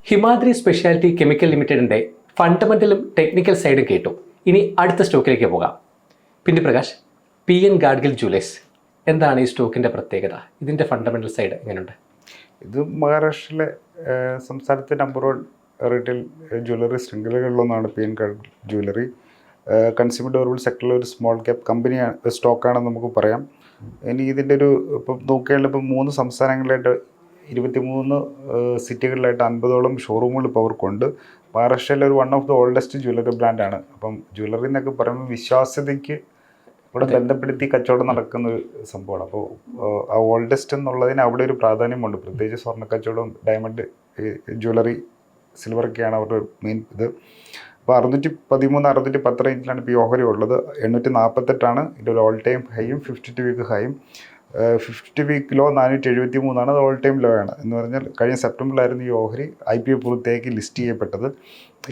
ഹിമാദ്രി സ്പെഷ്യാലിറ്റി കെമിക്കൽ ലിമിറ്റഡിന്റെ ഫണ്ടമെന്റലും ടെക്നിക്കൽ സൈഡും കേട്ടു. ഇനി അടുത്ത സ്റ്റോക്കിലേക്ക് പോകാം. പിന്നെ Prakash P N Gadgil jewellers എന്താണ് ഈ സ്റ്റോക്കിന്റെ പ്രത്യേകത? ഇതിന്റെ ഫണ്ടമെന്റൽ സൈഡ് എങ്ങനെയുണ്ട് ഇത് മഹാരാഷ്ട്രയിലെ സംസ്ഥാനത്തെ number one retail jewellery ശൃംഖലകളിലൊന്നാണ് P N Gadgil jewellery consumer durable സെക്ടറിലെ ഒരു സ്മോൾ ക്യാപ് കമ്പനിയാണ് സ്റ്റോക്കാണെന്ന് നമുക്ക് പറയാം. ഇനി ഇതിന്റെ ഒരു ഇപ്പം നോക്കുകയാണെങ്കിൽ ഇപ്പം മൂന്ന് സംസ്ഥാനങ്ങളിലായിട്ട് ഇരുപത്തിമൂന്ന് സിറ്റികളിലായിട്ട് അൻപതോളം ഷോറൂമുകൾ ഇപ്പോൾ അവർക്കുണ്ട്. മഹാരാഷ്ട്രയിലെ ഒരു one of the oldest jewellery ബ്രാൻഡാണ് അപ്പം ജ്വല്ലറി എന്നൊക്കെ പറയുമ്പോൾ വിശ്വാസ്യതയ്ക്ക് ഇവിടെ ബന്ധപ്പെടുത്തി കച്ചവടം നടക്കുന്ന ഒരു സംഭവമാണ്. അപ്പോൾ ആ ഓൾഡസ്റ്റ് എന്നുള്ളതിന് അവിടെ ഒരു പ്രാധാന്യമുണ്ട്. പ്രത്യേകിച്ച് സ്വർണ കച്ചവടം ഡയമണ്ട് ജ്വല്ലറി സിൽവറൊക്കെയാണ് അവരുടെ മെയിൻ ഇത് അപ്പോൾ അറുന്നൂറ്റി പതിമൂന്ന് അറുന്നൂറ്റി പത്ത് റേഞ്ചിലാണ് ഇപ്പോൾ ഈ ഓഹരി ഉള്ളത്. എണ്ണൂറ്റി നാൽപ്പത്തെട്ടാണ് ഇതിന്റെ ഒരു ഓൾ ടൈം ഹൈയും ഫിഫ്റ്റി ടു വീക്ക് ഹൈയും ഫിഫ്റ്റി വീക്ക് ലോ നാനൂറ്റി എഴുപത്തി മൂന്നാണ് അത് ഓൾ ടൈം ലോ ആണ്. എന്ന് പറഞ്ഞാൽ കഴിഞ്ഞ സെപ്റ്റംബറിലായിരുന്നു ഈ ഓഹരി ഐ പി ഒ പുറത്തേക്ക് ലിസ്റ്റ് ചെയ്യപ്പെട്ടത്.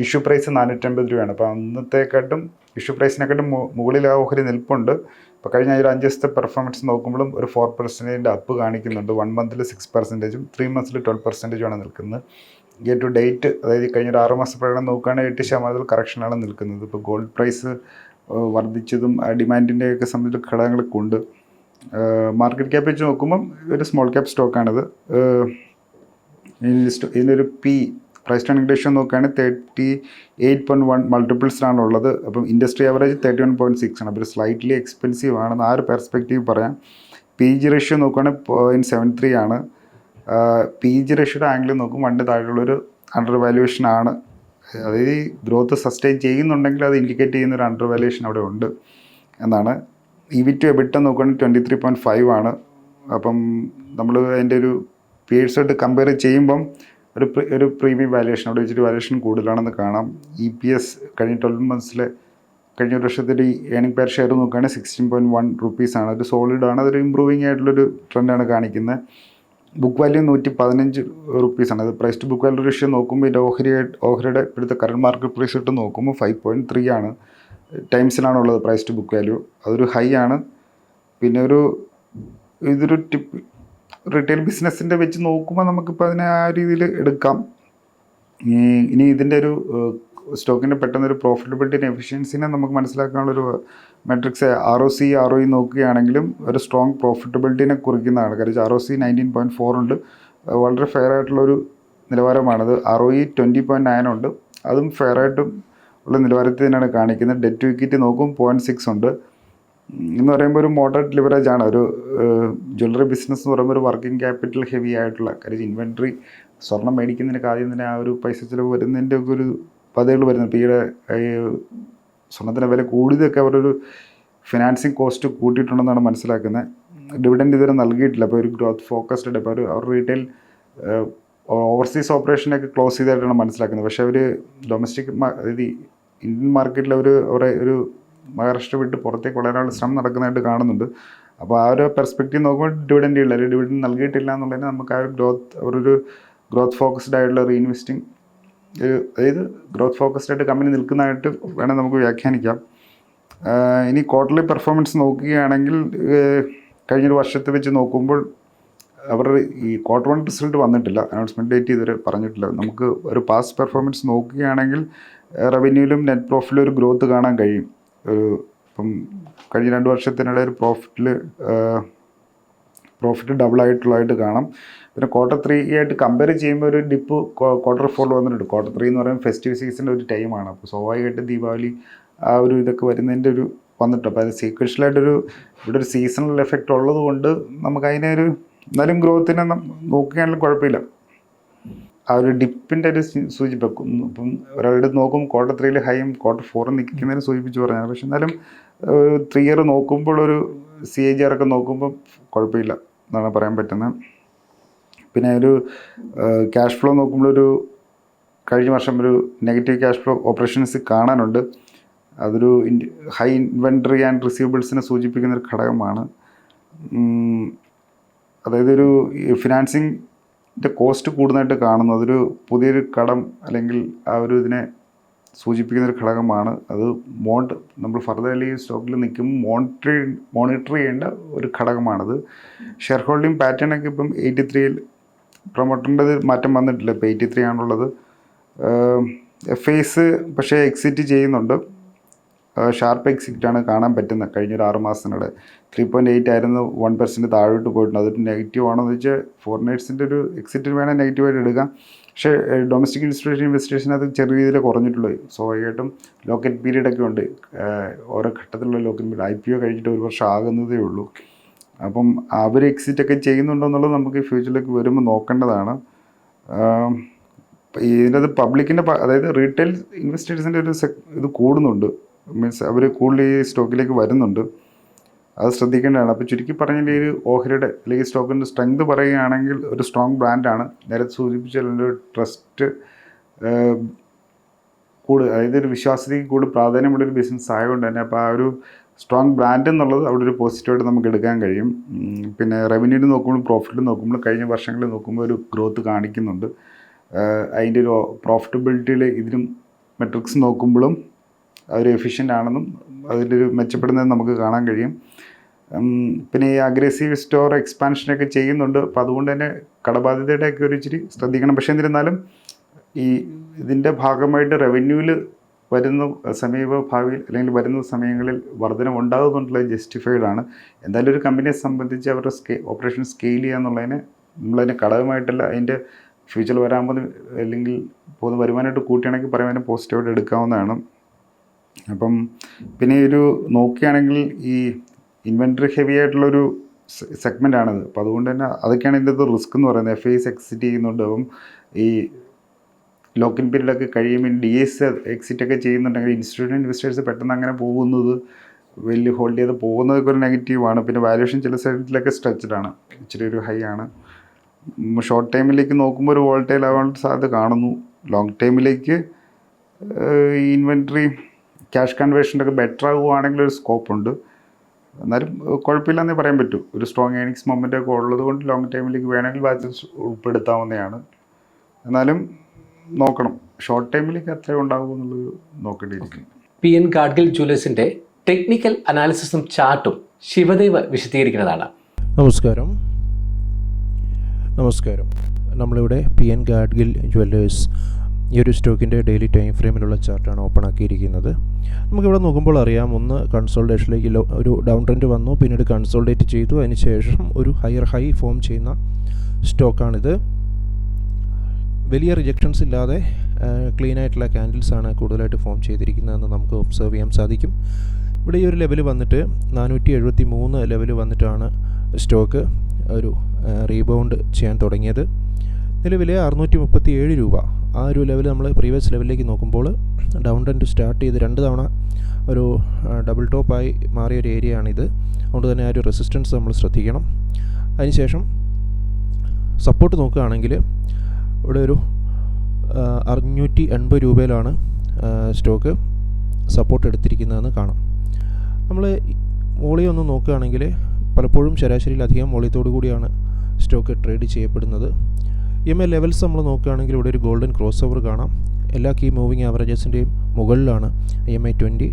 ഇഷ്യൂ പ്രൈസ് നാനൂറ്റമ്പത് രൂപയാണ്. അപ്പോൾ അന്നത്തെക്കാട്ടും ഇഷ്യൂ പ്രൈസിനെക്കാട്ടും മുകളിൽ ആ ഓഹരി നിൽപ്പുണ്ട്. ഇപ്പോൾ കഴിഞ്ഞ ഒരു അഞ്ച് ദിവസത്തെ പെർഫോമൻസ് നോക്കുമ്പോഴും ഒരു ഫോർ പെർസെന്റേജിന്റെ അപ്പ് കാണിക്കുന്നുണ്ട്. വൺ മന്തിൽ സിക്സ് പെർസെന്റേജും ത്രീ മന്ത്സിൽ ട്വൽവ് പെർസെന്റേജുമാണ് നിൽക്കുന്നത്. ഇയർ ടു ഡേറ്റ് അതായത് കഴിഞ്ഞ ഒരു ആറ് മാസ പ്രകടനം നോക്കുകയാണെങ്കിൽ എട്ട് ശതമാനത്തിൽ കറക്ഷനാണ് നിൽക്കുന്നത്. ഇപ്പോൾ ഗോൾഡ് പ്രൈസ് വർദ്ധിച്ചതും ഡിമാൻഡിന്റെയൊക്കെ സംബന്ധിച്ച് ഘടകങ്ങളൊക്കെ ഉണ്ട്. മാർക്കറ്റ് ക്യാപ് വെച്ച് നോക്കുമ്പം ഒരു സ്മോൾ ക്യാപ് സ്റ്റോക്കാണിത് ഇതിനൊരു പി പ്രൈസ് ടേണിംഗ് റേഷ്യോ നോക്കുകയാണെങ്കിൽ തേർട്ടി എയ്റ്റ് പോയിന്റ് വൺ മൾട്ടിപ്പിൾസിലാണ് ഉള്ളത്. അപ്പം industry average thirty one point six ആണ്. അപ്പോൾ സ്ലൈറ്റ്ലി എക്സ്പെൻസീവ് ആണെന്ന് ആ ഒരു പെർസ്പെക്റ്റീവ് പറയാം. പി ജി റേഷ്യോ നോക്കുകയാണെങ്കിൽ പോയിന്റ് സെവൻ ത്രീ ആണ്. പി ജി റേഷ്യോയുടെ ആംഗിൾ നോക്കും വണ്ടി താഴെയുള്ളൊരു അണ്ടർ വാല്യുവേഷൻ ആണ്. അതായത് ഗ്രോത്ത് സസ്റ്റെയിൻ ചെയ്യുന്നുണ്ടെങ്കിൽ അത് ഇൻഡിക്കേറ്റ് ചെയ്യുന്ന ഒരു അണ്ടർ വാല്യുവേഷൻ അവിടെ ഉണ്ട് എന്നാണ് ഇ വി ടു എബിട്ട നോക്കുകയാണെങ്കിൽ ട്വന്റി ത്രീ പോയിന്റ് ഫൈവ് ആണ്. അപ്പം നമ്മൾ അതിന്റെ ഒരു പേഴ്സായിട്ട് കമ്പയർ ചെയ്യുമ്പം ഒരു ഒരു പ്രീമിയം വാല്യുവേഷൻ അവിടെ വെച്ചിട്ട് വാല്യുവേഷൻ കൂടുതലാണെന്ന് കാണാം. ഇ പി എസ് കഴിഞ്ഞ ട്വൽവ് മന്ത്സിലെ കഴിഞ്ഞ ഒരു വർഷത്തിൽ ഈ ഏണിംഗ് പെർ ഷെയർ നോക്കുകയാണെങ്കിൽ സിക്സ്റ്റീൻ പോയിന്റ് വൺ റുപ്പീസാണ് ഒരു സോളിഡ് ആണ്. അതൊരു ഇമ്പ്രൂവിങ് ആയിട്ടുള്ളൊരു ട്രെൻഡാണ് കാണിക്കുന്നത്. ബുക്ക് വാല്യൂ നൂറ്റി പതിനഞ്ച് റുപ്പീസാണ് അത് price to book value ratio നോക്കുമ്പോൾ ഇതിന്റെ ഓഹരി ഓഹരിയുടെ ഇപ്പോഴത്തെ കറണ്ട് മാർക്കറ്റ് പ്രൈസ് ഇട്ട് നോക്കുമ്പോൾ ഫൈവ് പോയിന്റ് ത്രീ ആണ്. ടൈംസിലാണുള്ളത് പ്രൈസ് ടു ബുക്ക് വാല്യൂ. അതൊരു ഹൈ ആണ്. പിന്നെ ഒരു ഇതൊരു ടിപ്പ് റീറ്റെയിൽ ബിസിനസ്സിന്റെ വെച്ച് നോക്കുമ്പോൾ നമുക്കിപ്പോൾ അതിനെ ആ രീതിയിൽ എടുക്കാം. ഇനി ഇതിന്റെ ഒരു സ്റ്റോക്കിന്റെ പെട്ടെന്നൊരു പ്രോഫിറ്റബിലിറ്റിനെ എഫിഷ്യൻസിനെ നമുക്ക് മനസ്സിലാക്കാനുള്ളൊരു metrics R O C R O E നോക്കുകയാണെങ്കിലും ഒരു സ്ട്രോങ് പ്രോഫിറ്റബിലിറ്റിനെ കുറിക്കുന്നതാണ് കാര്യം R O C nineteen point four ഉണ്ട്. വളരെ ഫെയർ ആയിട്ടുള്ളൊരു നിലവാരമാണത്. R O E twenty point nine ഉണ്ട്. അതും ഫെയർ ആയിട്ടും ഉള്ള നിലവാരത്തിൽ തന്നെയാണ് കാണിക്കുന്നത്. ഡെറ്റ് ഇക്വിറ്റി നോക്കും പോയിന്റ് സിക്സ് ഉണ്ട്. എന്ന് പറയുമ്പോൾ ഒരു മോഡറേറ്റ് ലിവറേജ് ആണ്. ഒരു ജ്വല്ലറി ബിസിനസ് എന്ന് പറയുമ്പോൾ ഒരു വർക്കിംഗ് ക്യാപിറ്റൽ ഹെവി ആയിട്ടുള്ള കാര്യം ഇൻവെൻട്രി സ്വർണം മേടിക്കുന്നതിനൊക്കെ ആദ്യം തന്നെ ആ ഒരു പൈസ ചിലവ് വരുന്നതിന്റെ ഒക്കെ ഒരു പദ്ധതികൾ വരുന്നത് ഇപ്പോൾ ഈയിടെ സ്വർണത്തിന്റെ വില കൂടിയതൊക്കെ അവരൊരു ഫിനാൻസിങ് കോസ്റ്റ് കൂട്ടിയിട്ടുണ്ടെന്നാണ് മനസ്സിലാക്കുന്നത്. ഡിവിഡൻഡ് ഇതുവരെ നൽകിയിട്ടില്ല. അപ്പോൾ ഒരു ഗ്രോത്ത് ഫോക്കസ്ഡ് അപ്പോൾ ഒരു അവർ റീറ്റെയിൽ ഓവർസീസ് ഓപ്പറേഷനൊക്കെ ക്ലോസ് ചെയ്തായിട്ടാണ് മനസ്സിലാക്കുന്നത്. പക്ഷേ അവർ ഡൊമസ്റ്റിക് അതായത് ഇന്ത്യൻ മാർക്കറ്റിൽ അവർ അവരെ ഒരു മഹാരാഷ്ട്ര വിട്ട് പുറത്തേക്ക് വളരാനുള്ള ശ്രമം നടക്കുന്നതായിട്ട് കാണുന്നുണ്ട്. അപ്പോൾ ആ ഒരു പെർസ്പെക്റ്റീവ് നോക്കുമ്പോൾ ഡിവിഡന്റ് ഇല്ല. അല്ലെങ്കിൽ ഡിവിഡൻ നൽകിയിട്ടില്ല എന്നുള്ളതിന് നമുക്ക് ആ ഒരു ഗ്രോത്ത് അവരൊരു ഗ്രോത്ത് ഫോക്കസ്ഡ് ആയിട്ടുള്ള റീഇൻവെസ്റ്റിംഗ് ഒരു അതായത് ഗ്രോത്ത് ഫോക്കസ്ഡ് ആയിട്ട് കമ്പനി നിൽക്കുന്നതായിട്ട് വേണം നമുക്ക് വ്യാഖ്യാനിക്കാം. ഇനി ക്വാർട്ടർലി പെർഫോമൻസ് നോക്കുകയാണെങ്കിൽ കഴിഞ്ഞൊരു വർഷത്തെ വെച്ച് നോക്കുമ്പോൾ അവർ ഈ ക്വാർട്ടർ വൺ റിസൾട്ട് വന്നിട്ടില്ല. അനൗൺസ്മെന്റ് ഡേറ്റ് ഇതുവരെ പറഞ്ഞിട്ടില്ല. നമുക്ക് ഒരു പാസ്റ്റ് പെർഫോമൻസ് നോക്കുകയാണെങ്കിൽ റവന്യൂവിലും നെറ്റ് പ്രോഫിറ്റിലും ഒരു ഗ്രോത്ത് കാണാൻ കഴിയും. ഒരു ഇപ്പം കഴിഞ്ഞ രണ്ട് വർഷത്തിനിടെ ഒരു പ്രോഫിറ്റിൽ പ്രോഫിറ്റ് ഡബിൾ ആയിട്ടുള്ളതായിട്ട് കാണാം. പിന്നെ ക്വാർട്ടർ ത്രീ ആയിട്ട് കമ്പയർ ചെയ്യുമ്പോൾ ഒരു ഡിപ്പ് ക്വാർട്ടർ ഫോറിൽ വന്നിട്ടുണ്ട്. ക്വാർട്ടർ ത്രീ എന്ന് പറയുമ്പോൾ ഫെസ്റ്റീവ് സീസണിന്റെ ഒരു ടൈമാണ് അപ്പോൾ സ്വാഭാവികമായിട്ട് ദീപാവലി ആ ഒരു ഇതൊക്കെ വരുന്നതിന്റെ ഒരു വന്നിട്ടുണ്ട്. അപ്പോൾ അത് സീക്വൻഷ്യലായിട്ടൊരു ഇവിടെ ഒരു സീസണൽ എഫക്റ്റ് ഉള്ളത് കൊണ്ട് ഒരു എന്നാലും ഗ്രോത്തിനെ നോക്കുകയാണെങ്കിലും കുഴപ്പമില്ല. ആ ഒരു ഡിപ്പിന്റെ ഒരു സൂചിപ്പിക്കും. ഇപ്പം ഒരാളുടെ നോക്കും ക്വാർട്ടർ ത്രീയിൽ ഹൈയും ക്വാർട്ടർ ഫോറും നിൽക്കുന്നതിന് സൂചിപ്പിച്ച് പറഞ്ഞാൽ പക്ഷെ എന്നാലും ത്രീ ഇയർ നോക്കുമ്പോൾ ഒരു സി എ ജി ആർ ഒക്കെ നോക്കുമ്പോൾ കുഴപ്പമില്ല എന്നാണ് പറയാൻ പറ്റുന്നത്. പിന്നെ ഒരു ക്യാഷ് ഫ്ലോ നോക്കുമ്പോൾ ഒരു കഴിഞ്ഞ വർഷം ഒരു നെഗറ്റീവ് ക്യാഷ് ഫ്ലോ ഓപ്പറേഷൻസ് കാണാനുണ്ട്. അതൊരു ഹൈ ഇൻവെൻട്രി ആൻഡ് റിസീവബിൾസിനെ സൂചിപ്പിക്കുന്ന ഒരു ഘടകമാണ്. അതായത് ഒരു ഫിനാൻസിങ്ങിന്റെ കോസ്റ്റ് കൂടുന്നതായിട്ട് കാണുന്നു അതൊരു പുതിയൊരു കടം അല്ലെങ്കിൽ ആ ഒരു ഇതിനെ സൂചിപ്പിക്കുന്ന ഒരു ഘടകമാണ്. അത് മോണ്ട് നമ്മൾ ഫർദർലി സ്റ്റോക്കിൽ നിൽക്കുമ്പോൾ മോണിറ്ററി മോണിറ്റർ ചെയ്യേണ്ട ഒരു ഘടകമാണത്. ഷെയർ ഹോൾഡിംഗ് പാറ്റേൺ ഒക്കെ ഇപ്പം എയ്റ്റി ത്രീയിൽ പ്രൊമോട്ടറിന്റെ മാറ്റം വന്നിട്ടില്ല. ഇപ്പോൾ എയ്റ്റി ത്രീ ആണുള്ളത് എഫ് ഐസ് പക്ഷേ എക്സിറ്റ് ചെയ്യുന്നുണ്ട്. ഷാർപ്പ് എക്സിറ്റ് ആണ് കാണാൻ പറ്റുന്നത് കഴിഞ്ഞൊരു ആറ് മാസത്തിനിടെ. ത്രീ പോയിന്റ് എയ്റ്റ് ആയിരുന്നു. വൺ പെർസെന്റ് താഴോട്ട് പോയിട്ടുണ്ട്. അതൊരു നെഗറ്റീവ് എന്ന് വെച്ചാൽ ഫോറിനേഴ്സിന്റെ ഒരു എക്സിറ്റ് വേണേൽ നെഗറ്റീവായിട്ട് എടുക്കാം. പക്ഷേ ഡൊമസ്റ്റിക് ഇൻസ്റ്റിറ്റ്യൂഷൻ ഇൻവെസ്റ്റേഷൻ അത് ചെറിയ രീതിയിൽ കുറഞ്ഞിട്ടുള്ളൂ. സ്വാഭാവികമായിട്ടും ലോക്കറ്റ് പീരീഡ് ഒക്കെ ഉണ്ട്. ഓരോ ഘട്ടത്തിലുള്ള locket period I P O കഴിഞ്ഞിട്ട് ഒരു വർഷം ആകുന്നതേ ഉള്ളൂ. അപ്പം അവർ എക്സിറ്റ് ഒക്കെ ചെയ്യുന്നുണ്ടോ എന്നുള്ളത് നമുക്ക് ഫ്യൂച്ചറിലേക്ക് വരുമ്പോൾ നോക്കേണ്ടതാണ്. ഇതിനകത്ത് പബ്ലിക്കിന്റെ അതായത് റീറ്റെയിൽ ഇൻവെസ്റ്റേഴ്സിന്റെ ഒരു ഇത് കൂടുന്നുണ്ട്. മീൻസ് അവർ കൂടുതൽ ഈ സ്റ്റോക്കിലേക്ക് വരുന്നുണ്ട്. അത് ശ്രദ്ധിക്കേണ്ടതാണ്. അപ്പോൾ ചുരുക്കി പറഞ്ഞാൽ ഈ ഒരു ഓഹരിയുടെ അല്ലെങ്കിൽ സ്റ്റോക്കിന്റെ സ്ട്രെങ്ത് പറയുകയാണെങ്കിൽ ഒരു സ്ട്രോങ് ബ്രാൻഡാണ്. നേരത്തെ സൂചിപ്പിച്ച ഒരു ട്രസ്റ്റ് കൂടുതൽ അതായത് ഒരു വിശ്വാസ്യതയ്ക്ക് കൂടുതൽ പ്രാധാന്യമുള്ള ഒരു ബിസിനസ് ആയതുകൊണ്ട് തന്നെ അപ്പോൾ ആ ഒരു സ്ട്രോങ് ബ്രാൻഡ് എന്നുള്ളത് അവിടെ ഒരു പോസിറ്റീവായിട്ട് നമുക്ക് എടുക്കാൻ കഴിയും. പിന്നെ റവന്യൂവിൽ നോക്കുമ്പോൾ പ്രോഫിറ്റിൽ നോക്കുമ്പോൾ കഴിഞ്ഞ വർഷങ്ങളിൽ നോക്കുമ്പോൾ ഒരു ഗ്രോത്ത് കാണിക്കുന്നുണ്ട്. അതിന്റെ ഒരു പ്രോഫിറ്റബിലിറ്റിയിൽ ഇതിനും മെട്രിക്സ് നോക്കുമ്പോഴും ഒരു എഫിഷ്യന്റ് ആണെന്നും അതിന്റെ ഒരു മെച്ചപ്പെടുന്നത് നമുക്ക് കാണാൻ കഴിയും. പിന്നെ ഈ അഗ്രസീവ് സ്റ്റോർ എക്സ്പാൻഷനൊക്കെ ചെയ്യുന്നുണ്ട്. അപ്പോൾ അതുകൊണ്ട് തന്നെ കടബാധ്യതയുടെയൊക്കെ ഒരു ഇച്ചിരി ശ്രദ്ധിക്കണം. പക്ഷേ എന്നിരുന്നാലും ഈ ഇതിന്റെ ഭാഗമായിട്ട് റവന്യൂവിൽ വരുന്ന സമീപ ഭാവിയിൽ അല്ലെങ്കിൽ വരുന്ന സമയങ്ങളിൽ വർധനം ഉണ്ടാകുന്നുണ്ടുള്ളത് ജസ്റ്റിഫൈഡ് ആണ്. എന്തായാലും ഒരു കമ്പനിയെ സംബന്ധിച്ച് അവരുടെ സ്കെ ഓപ്പറേഷൻ സ്കെയിൽ ചെയ്യുക എന്നുള്ളതിന് നമ്മളതിനെ ഘടകമായിട്ടല്ല അതിന്റെ ഫ്യൂച്ചറിൽ വരാൻ പോകുന്ന അല്ലെങ്കിൽ പോകുന്ന വരുമാനമായിട്ട് കൂട്ടുകയാണെങ്കിൽ പറയുന്നതിന് പോസിറ്റീവായിട്ട് എടുക്കാവുന്നതാണ്. അപ്പം പിന്നെ ഒരു നോക്കുകയാണെങ്കിൽ ഈ ഇൻവെന്ററി ഹെവി ആയിട്ടുള്ളൊരു സെഗ്മെന്റ് ആണത്. അപ്പോൾ അതുകൊണ്ട് തന്നെ അതൊക്കെയാണ് ഇതിന്റെ റിസ്ക് എന്ന് പറയുന്നത്. എഫ് ഐസ് എക്സിറ്റ് ചെയ്യുന്നുണ്ട്. അപ്പം ഈ ലോക്കിൻ പീരീഡൊക്കെ കഴിയുമ്പോൾ ഡി എസ് എക്സിറ്റ് ഒക്കെ ചെയ്യുന്നുണ്ടെങ്കിൽ ഇൻസ്റ്റിറ്റ്യൂഷൻ ഇൻവെസ്റ്റേഴ്സ് പെട്ടെന്ന് അങ്ങനെ പോകുന്നത് വലിയ ഹോൾഡ് ചെയ്ത് പോകുന്നതൊക്കെ ഒരു നെഗറ്റീവാണ് പിന്നെ വാല്യൂഷൻ ചില സൈഡിലൊക്കെ സ്ട്രെച്ചഡ് ആണ്. ഇച്ചിരി ഒരു ഹൈ ആണ്. ഷോർട്ട് ടൈമിലേക്ക് നോക്കുമ്പോൾ ഒരു വോൾട്ടൈൽ ആവാനുള്ള സാധ്യത കാണുന്നു. ലോങ് ടൈമിലേക്ക് ഇൻവെൻട്രി ക്യാഷ് കൺവേർഷന്റെ ഒക്കെ ബെറ്റർ ആകുവാണെങ്കിൽ ഒരു സ്കോപ്പ് ഉണ്ട് എന്നാലും കുഴപ്പമില്ലെന്നേ പറയാൻ പറ്റൂ. ഒരു സ്ട്രോങ് ഏണിങ്സ് മൊമെന്റ് ഒക്കെ ഉള്ളത് കൊണ്ട് ലോങ് ടൈമിലേക്ക് വേണമെങ്കിൽ ബാച്ചസ് ഉൾപ്പെടുത്താവുന്നതാണ്. എന്നാലും നോക്കണം. ഷോർട്ട് ടൈമിലേക്ക് എത്ര ഉണ്ടാകും എന്നുള്ളത് നോക്കേണ്ടിയിരിക്കും പി എൻ ഗാഡ്ഗിൽ ജൂലേഴ്സിന്റെ ടെക്നിക്കൽ അനാലിസിസും ചാർട്ടും ശിവദേവ് വിശദീകരിക്കുന്നതാണ്. നമസ്കാരം. നമസ്കാരം. നമ്മളിവിടെ പി എൻ ഗാഡ്ഗിൽ ജ്വല്ലേഴ്സ് ഈ ഒരു സ്റ്റോക്കിന്റെ ഡെയിലി ടൈം ഫ്രെയിമിലുള്ള ചാർട്ടാണ് ഓപ്പൺ ആക്കിയിരിക്കുന്നത് നമുക്കിവിടെ നോക്കുമ്പോൾ അറിയാം ഒന്ന് കൺസോൾട്ടേഷനിലേക്ക് ഒരു ഡൗൺ ട്രെൻഡ് വന്നു പിന്നീട് കൺസോൾട്ടേറ്റ് ചെയ്തു അതിനുശേഷം ഒരു ഹയർ ഹൈ ഫോം ചെയ്യുന്ന സ്റ്റോക്കാണിത്. വലിയ റിജക്ഷൻസ് ഇല്ലാതെ ക്ലീൻ ആയിട്ടുള്ള ക്യാൻഡിൽസ് ആണ് കൂടുതലായിട്ട് ഫോം ചെയ്തിരിക്കുന്നതെന്ന് നമുക്ക് ഒബ്സർവ് ചെയ്യാൻ സാധിക്കും. ഇവിടെ ഈ ഒരു ലെവൽ വന്നിട്ട് നാനൂറ്റി എഴുപത്തി മൂന്ന് ലെവൽ വന്നിട്ടാണ് സ്റ്റോക്ക് ഒരു റീബൗണ്ട് ചെയ്യാൻ തുടങ്ങിയത്. നിലവിലെ അറുന്നൂറ്റി മുപ്പത്തി ഏഴ് രൂപ. ആ ഒരു ലെവൽ നമ്മൾ പ്രീവിയസ് ലെവലിലേക്ക് നോക്കുമ്പോൾ ഡൗൺ ട്രെൻഡ് സ്റ്റാർട്ട് ചെയ്ത് രണ്ട് തവണ ഒരു ഡബിൾ ടോപ്പായി മാറിയ ഒരു ഏരിയ ആണിത്. അതുകൊണ്ട് തന്നെ ആ ഒരു റെസിസ്റ്റൻസ് നമ്മൾ ശ്രദ്ധിക്കണം. അതിനുശേഷം സപ്പോർട്ട് നോക്കുകയാണെങ്കിൽ ഇവിടെ ഒരു അറുന്നൂറ്റി എൺപത് രൂപയിലാണ് സ്റ്റോക്ക് സപ്പോർട്ട് എടുത്തിരിക്കുന്നതെന്ന് കാണാം. നമ്മൾ വോളിയം ഒന്ന് നോക്കുകയാണെങ്കിൽ പലപ്പോഴും ശരാശരിയിലധികം വോളിയത്തോടു കൂടിയാണ് സ്റ്റോക്ക് ട്രേഡ് ചെയ്യപ്പെടുന്നത്. എം എ ലെവൽസ് നമ്മൾ നോക്കുകയാണെങ്കിൽ ഇവിടെ ഒരു ഗോൾഡൻ ക്രോസ് ഓവർ കാണാം. എല്ലാ കീ മൂവിങ് ആവറേജസിന്റെയും മുകളിലാണ് M I twenty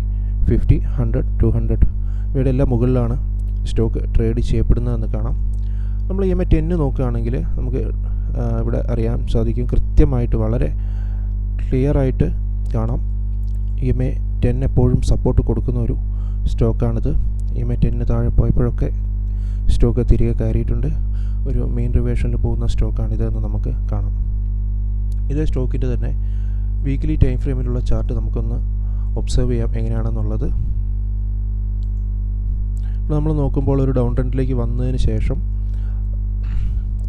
fifty hundred to hundred ഇവയുടെ എല്ലാം മുകളിലാണ് സ്റ്റോക്ക് ട്രേഡ് ചെയ്യപ്പെടുന്നതെന്ന് കാണാം. നമ്മൾ എം ഐ ടെന്ന് നോക്കുകയാണെങ്കിൽ നമുക്ക് ഇവിടെ അറിയാൻ സാധിക്കും. കൃത്യമായിട്ട് വളരെ ക്ലിയർ ആയിട്ട് കാണാം. എം ഐ ടെൻ എപ്പോഴും സപ്പോർട്ട് കൊടുക്കുന്ന ഒരു സ്റ്റോക്കാണിത് എം ഐ ടെന്നിന് താഴെ പോയപ്പോഴൊക്കെ സ്റ്റോക്ക് തിരികെ കയറിയിട്ടുണ്ട്. ഒരു മെയിൻ റിവേഷനിൽ പോകുന്ന സ്റ്റോക്കാണിതെന്ന് നമുക്ക് കാണാം. ഇതേ സ്റ്റോക്കിന്റെ തന്നെ വീക്ക്ലി ടൈം ഫ്രെയിമിലുള്ള ചാർട്ട് നമുക്കൊന്ന് ഒബ്സർവ് ചെയ്യാം എങ്ങനെയാണെന്നുള്ളത്. നമ്മൾ നോക്കുമ്പോൾ ഒരു ഡൗൺ ട്രെൻഡിലേക്ക് വന്നതിന് ശേഷം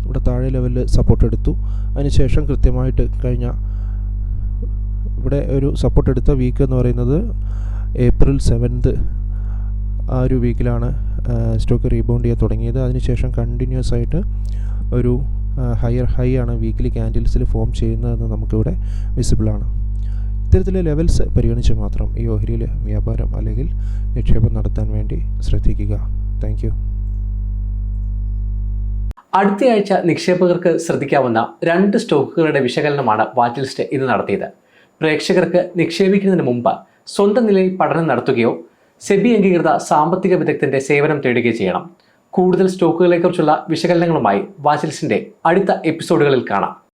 ഇവിടെ താഴെ ലെവലിൽ സപ്പോർട്ട് എടുത്തു. അതിനുശേഷം കൃത്യമായിട്ട് കഴിഞ്ഞ ഇവിടെ ഒരു സപ്പോർട്ട് എടുത്ത വീക്ക് എന്ന് പറയുന്നത് ഏപ്രിൽ സെവൻത് ആ ഒരു വീക്കിലാണ് സ്റ്റോക്ക് റീബൗണ്ട് ചെയ്യാൻ തുടങ്ങിയത്. അതിനുശേഷം കണ്ടിന്യൂസ് ആയിട്ട് ഒരു ഹയർ ഹൈ ആണ് വീക്കിലി ക്യാൻഡിൽസിൽ ഫോം ചെയ്യുന്നതെന്ന് നമുക്കിവിടെ വിസിബിളാണ് ഇത്തരത്തിലെ ലെവൽസ് പരിഗണിച്ച് മാത്രം ഈ ഓഹരിയിൽ വ്യാപാരം അല്ലെങ്കിൽ നിക്ഷേപം നടത്താൻ വേണ്ടി ശ്രദ്ധിക്കുക. താങ്ക് യു അടുത്തയാഴ്ച നിക്ഷേപകർക്ക് ശ്രദ്ധിക്കാവുന്ന രണ്ട് സ്റ്റോക്കുകളുടെ വിശകലനമാണ് വാച്ച് ലിസ്റ്റ് ഇന്ന് നടത്തിയത്. പ്രേക്ഷകർക്ക് നിക്ഷേപിക്കുന്നതിന് മുമ്പ് സ്വന്തം നിലയിൽ പഠനം നടത്തുകയോ സെബി അംഗീകൃത സാമ്പത്തിക വിദഗ്ധന്റെ സേവനം തേടുകയും ചെയ്യണം. കൂടുതൽ സ്റ്റോക്കുകളെക്കുറിച്ചുള്ള വിശകലനങ്ങളുമായി വാചിൽസിന്റെ അടുത്ത എപ്പിസോഡുകളിൽ കാണാം.